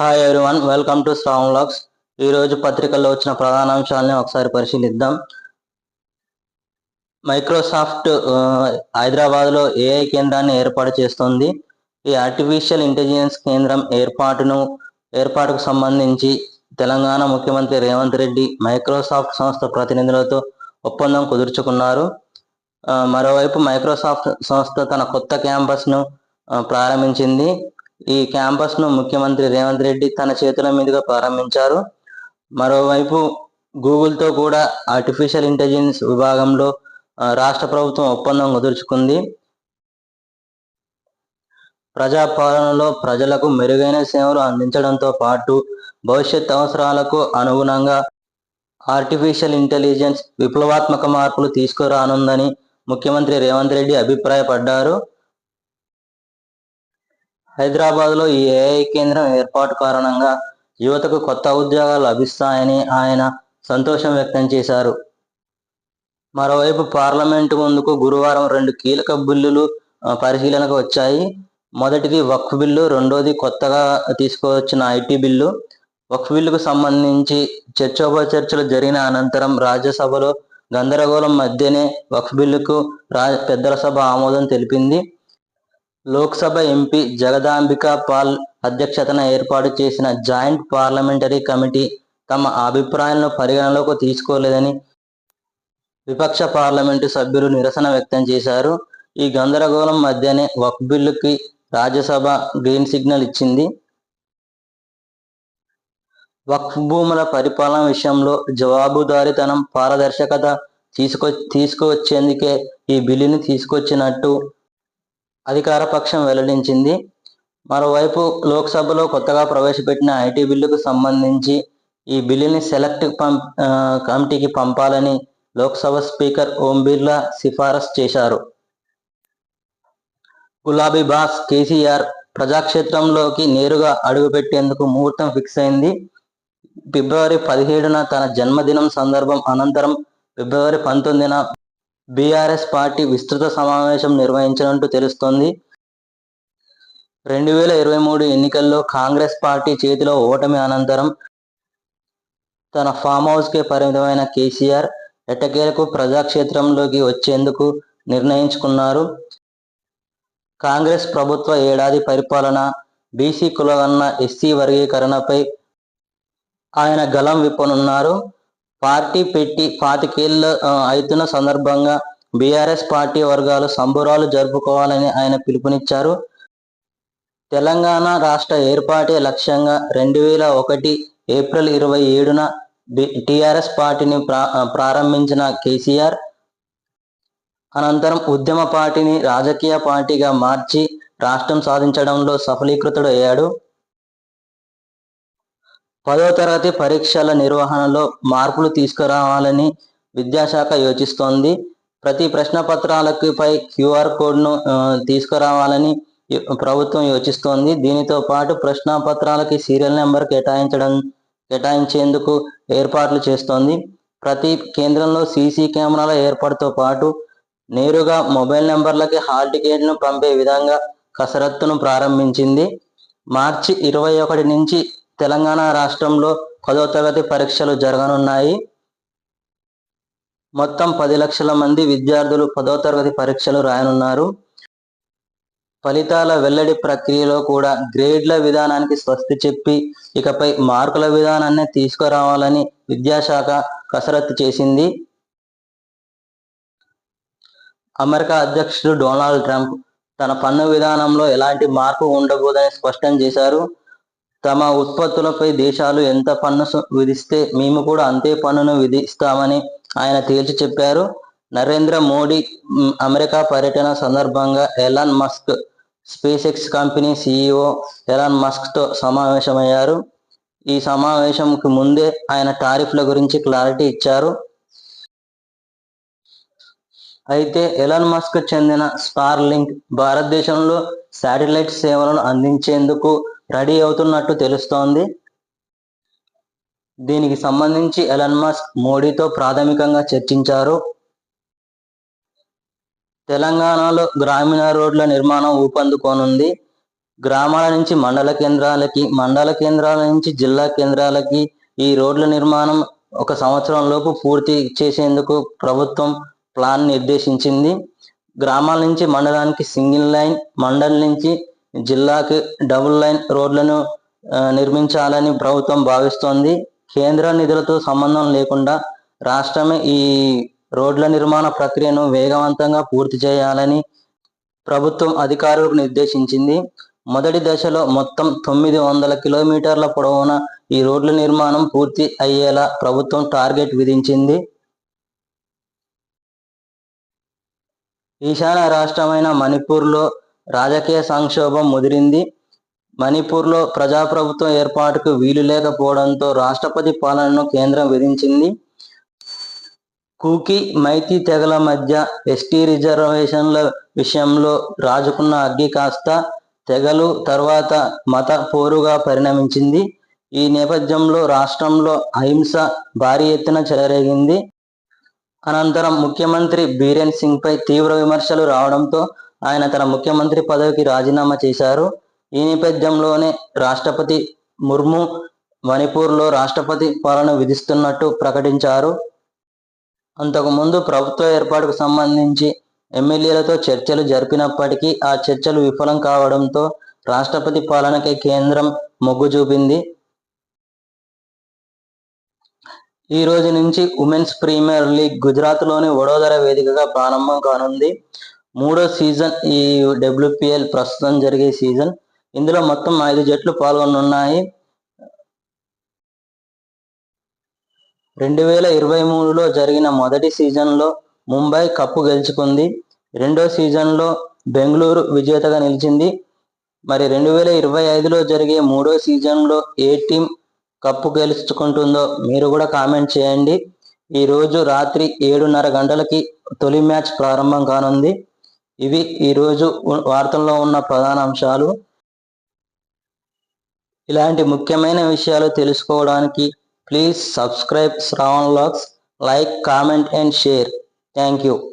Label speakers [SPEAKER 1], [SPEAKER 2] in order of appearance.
[SPEAKER 1] Hi everyone welcome to strong logs ఈరోజు పత్రికల్లో వచ్చిన ప్రధాన అంశాలని ఒకసారి పరిశీలిద్దాం. మైక్రోసాఫ్ట్ హైదరాబాద్లో ఏఐ కేంద్రాన్ని ఏర్పాటు చేస్తుంది. ఈ ఆర్టిఫిషియల్ ఇంటెలిజెన్స్ కేంద్రం ఏర్పాటును ఏర్పాటుకు సంబంధించి తెలంగాణ ముఖ్యమంత్రి రేవంత్ రెడ్డి మైక్రోసాఫ్ట్ సంస్థ ప్రతినిధులతో ఒప్పందం కుదుర్చుకున్నారు. మరోవైపు మైక్రోసాఫ్ట్ సంస్థ తన కొత్త క్యాంపస్ను ప్రారంభించింది. ఈ క్యాంపస్ను ముఖ్యమంత్రి రేవంత్ రెడ్డి తన చేతుల మీదుగా ప్రారంభించారు. మరోవైపు గూగుల్తో కూడా ఆర్టిఫిషియల్ ఇంటెలిజెన్స్ విభాగంలో రాష్ట్ర ప్రభుత్వం ఒప్పందం కుదుర్చుకుంది. ప్రజాపాలనలో ప్రజలకు మెరుగైన సేవలు అందించడంతో పాటు భవిష్యత్ అవసరాలకు అనుగుణంగా ఆర్టిఫిషియల్ ఇంటెలిజెన్స్ విప్లవాత్మక మార్పులు తీసుకురానుందని ముఖ్యమంత్రి రేవంత్ రెడ్డి అభిప్రాయపడ్డారు. హైదరాబాద్లో ఈ ఏఐ కేంద్రం ఏర్పాటు కారణంగా యువతకు కొత్త ఉద్యోగాలు లభిస్తాయని ఆయన సంతోషం వ్యక్తం చేశారు. మరోవైపు పార్లమెంటు ముందుకు గురువారం రెండు కీలక బిల్లులు పరిశీలనకు వచ్చాయి. మొదటిది వక్ఫ్ బిల్లు రెండోది కొత్తగా తీసుకువచ్చిన ఐటీ బిల్లు. వక్ఫ్ బిల్లుకు సంబంధించి చర్చోపచర్చలు జరిగిన అనంతరం రాజ్యసభలో గందరగోళం మధ్యనే వక్ఫ్ బిల్లుకు రా పెద్దల సభ ఆమోదం తెలిపింది. లోక్సభ ఎంపీ జగదాంబిక పాల్ అధ్యక్షతన ఏర్పాటు చేసిన జాయింట్ పార్లమెంటరీ కమిటీ తమ అభిప్రాయాలను పరిగణలోకి తీసుకోలేదని విపక్ష పార్లమెంటు సభ్యులు నిరసన వ్యక్తం చేశారు. ఈ గందరగోళం మధ్యనే వక్ఫ్ బిల్లుకి రాజ్యసభ గ్రీన్ సిగ్నల్ ఇచ్చింది. వక్ఫ్ భూముల పరిపాలన విషయంలో జవాబుదారీతనం పారదర్శకత తీసుకొ తీసుకువచ్చేందుకే ఈ బిల్లుని తీసుకొచ్చినట్టు అధికార పక్షం వెల్లడించింది. మరోవైపు లోక్సభలో కొత్తగా ప్రవేశపెట్టిన ఐటీ బిల్లుకు సంబంధించి ఈ బిల్లుని సెలెక్ట్ పం కమిటీకి పంపాలని లోక్సభ స్పీకర్ ఓం బిర్లా సిఫారసు చేశారు. గులాబీ బాస్ కేసీఆర్ ప్రజాక్షేత్రంలోకి నేరుగా అడుగుపెట్టేందుకు ముహూర్తం ఫిక్స్ అయింది. ఫిబ్రవరి పదిహేడున తన జన్మదినం సందర్భం అనంతరం ఫిబ్రవరి పంతొమ్మిదిన బీఆర్ఎస్ పార్టీ విస్తృత సమావేశం నిర్వహించినట్టు తెలుస్తోంది. రెండు వేల ఇరవై మూడు ఎన్నికల్లో కాంగ్రెస్ పార్టీ చేతిలో ఓటమి అనంతరం తన ఫామ్ హౌస్కే పరిమితమైన కేసీఆర్ ఎట్టకేలకు ప్రజాక్షేత్రంలోకి వచ్చేందుకు నిర్ణయించుకున్నారు. కాంగ్రెస్ ప్రభుత్వ ఏడాది పరిపాలన బీసీ కులగన్న ఎస్సీ వర్గీకరణపై ఆయన గలం విప్పనున్నారు. పార్టీ పెట్టి పాతికేళ్ళు అవుతున్న సందర్భంగా బీఆర్ఎస్ పార్టీ వర్గాలు సంబురాలు జరుపుకోవాలని ఆయన పిలుపునిచ్చారు. తెలంగాణ రాష్ట్ర ఏర్పాటే లక్ష్యంగా రెండు వేల ఒకటి ఏప్రిల్ ఇరవై ఏడున టిఆర్ఎస్ పార్టీని ప్రా ప్రారంభించిన కేసీఆర్ అనంతరం ఉద్యమ పార్టీని రాజకీయ పార్టీగా మార్చి రాష్ట్రం సాధించడంలో సఫలీకృతుడు అయ్యాడు. పదో తరగతి పరీక్షల నిర్వహణలో మార్పులు తీసుకురావాలని విద్యాశాఖ యోచిస్తోంది. ప్రతి ప్రశ్న పత్రాలకిపై క్యూఆర్ కోడ్ను తీసుకురావాలని ప్రభుత్వం యోచిస్తోంది. దీనితో పాటు ప్రశ్న పత్రాలకి సీరియల్ నెంబర్ కేటాయించడం కేటాయించేందుకు ఏర్పాట్లు చేస్తోంది. ప్రతి కేంద్రంలో సీసీ కెమెరాల ఏర్పాటుతో పాటు నేరుగా మొబైల్ నెంబర్లకి హాల్ టికెట్ను పంపే విధంగా కసరత్తును ప్రారంభించింది. మార్చి ఇరవై ఒకటి నుంచి తెలంగాణ రాష్ట్రంలో పదో తరగతి పరీక్షలు జరగనున్నాయి. మొత్తం పది లక్షల మంది విద్యార్థులు పదో తరగతి పరీక్షలు రాయనున్నారు. ఫలితాల వెల్లడి ప్రక్రియలో కూడా గ్రేడ్ల విధానానికి స్వస్తి చెప్పి ఇకపై మార్కుల విధానాన్ని తీసుకురావాలని విద్యాశాఖ కసరత్తు చేసింది. అమెరికా అధ్యక్షుడు డొనాల్డ్ ట్రంప్ తన పన్ను విధానంలో ఎలాంటి మార్పు ఉండబోదని స్పష్టం చేశారు. తమ ఉత్పత్తులపై దేశాలు ఎంత పన్ను సు- విధిస్తే మేము కూడా అంతే పన్నును విధిస్తామని ఆయన తేల్చి చెప్పారు. నరేంద్ర మోడీ అమెరికా పర్యటన సందర్భంగా Elon Musk SpaceX company CEO Elon మస్క్తో సమావేశమయ్యారు. ఈ సమావేశంకి ముందే ఆయన టారిఫ్ల గురించి క్లారిటీ ఇచ్చారు. అయితే ఎలాన్ మస్క్ చెందిన స్టార్ లింక్ భారతదేశంలో శాటిలైట్ సేవలను అందించేందుకు రెడీ అవుతున్నట్టు తెలుస్తోంది. దీనికి సంబంధించి ఎలన్ మస్క్ మోడీతో ప్రాథమికంగా చర్చించారు. తెలంగాణలో గ్రామీణ రోడ్ల నిర్మాణం ఊపందుకోనుంది. గ్రామాల నుంచి మండల కేంద్రాలకి మండల కేంద్రాల నుంచి జిల్లా కేంద్రాలకి ఈ రోడ్ల నిర్మాణం ఒక సంవత్సరం లోపు పూర్తి చేసేందుకు ప్రభుత్వం ప్లాన్ నిర్దేశించింది. గ్రామాల నుంచి మండలానికి సింగిల్ లైన్ మండల్ నుంచి జిల్లాకి డబుల్ లైన్ రోడ్లను నిర్మించాలని ప్రభుత్వం భావిస్తోంది. కేంద్ర నిధులతో సంబంధం లేకుండా రాష్ట్రమే ఈ రోడ్ల నిర్మాణ ప్రక్రియను వేగవంతంగా పూర్తి చేయాలని ప్రభుత్వం అధికారులకు నిర్దేశించింది. మొదటి దశలో మొత్తం తొమ్మిది వందల కిలోమీటర్ల పొడవున ఈ రోడ్ల నిర్మాణం పూర్తి అయ్యేలా ప్రభుత్వం టార్గెట్ విధించింది. ఈశాన్య రాష్ట్రమైన మణిపూర్లో రాజకీయ సంక్షోభం ముదిరింది. మణిపూర్లో ప్రజాప్రభుత్వం ఏర్పాటుకు వీలు లేకపోవడంతో రాష్ట్రపతి పాలనను కేంద్రం విధించింది. కూకి మైతి తెగల మధ్య ఎస్టీ రిజర్వేషన్ల విషయంలో రాజుకున్న అగ్గి కాస్త తెగలు తర్వాత మత పోరుగా పరిణమించింది. ఈ నేపథ్యంలో రాష్ట్రంలో అహింస భారీ ఎత్తున చెలరేగింది. అనంతరం ముఖ్యమంత్రి బీరేన్ సింగ్ పై తీవ్ర విమర్శలు రావడంతో ఆయన తన ముఖ్యమంత్రి పదవికి రాజీనామా చేశారు. ఈ నేపథ్యంలోనే రాష్ట్రపతి ముర్ము మణిపూర్లో రాష్ట్రపతి పాలన విధిస్తున్నట్టు ప్రకటించారు. అంతకుముందు ప్రభుత్వ ఏర్పాటుకు సంబంధించి ఎమ్మెల్యేలతో చర్చలు జరిపినప్పటికీ ఆ చర్చలు విఫలం కావడంతో రాష్ట్రపతి పాలనకి కేంద్రం మొగ్గు చూపింది. ఈ రోజు నుంచి ఉమెన్స్ ప్రీమియర్ లీగ్ గుజరాత్లోని వడోదర వేదికగా ప్రారంభం కానుంది. మూడో సీజన్ ఈ డబ్ల్యూపిఎల్ ప్రస్తుతం జరిగే సీజన్. ఇందులో మొత్తం ఐదు జట్లు పాల్గొనున్నాయి. రెండు వేల ఇరవై మూడులో జరిగిన మొదటి సీజన్లో ముంబై కప్పు గెలుచుకుంది. రెండో సీజన్లో బెంగళూరు విజేతగా నిలిచింది. మరి రెండు వేల ఇరవై ఐదులో జరిగే మూడో సీజన్లో ఏ టీం కప్పు గెలుచుకుంటుందో మీరు కూడా కామెంట్ చేయండి. ఈరోజు రాత్రి ఏడున్నర గంటలకి తొలి మ్యాచ్ ప్రారంభం కానుంది. ఇవి ఈరోజు వార్తల్లో ఉన్న ప్రధాన అంశాలు. ఇలాంటి ముఖ్యమైన విషయాలు తెలుసుకోవడానికి please subscribe Shravan logs. Like comment and share. Thank you.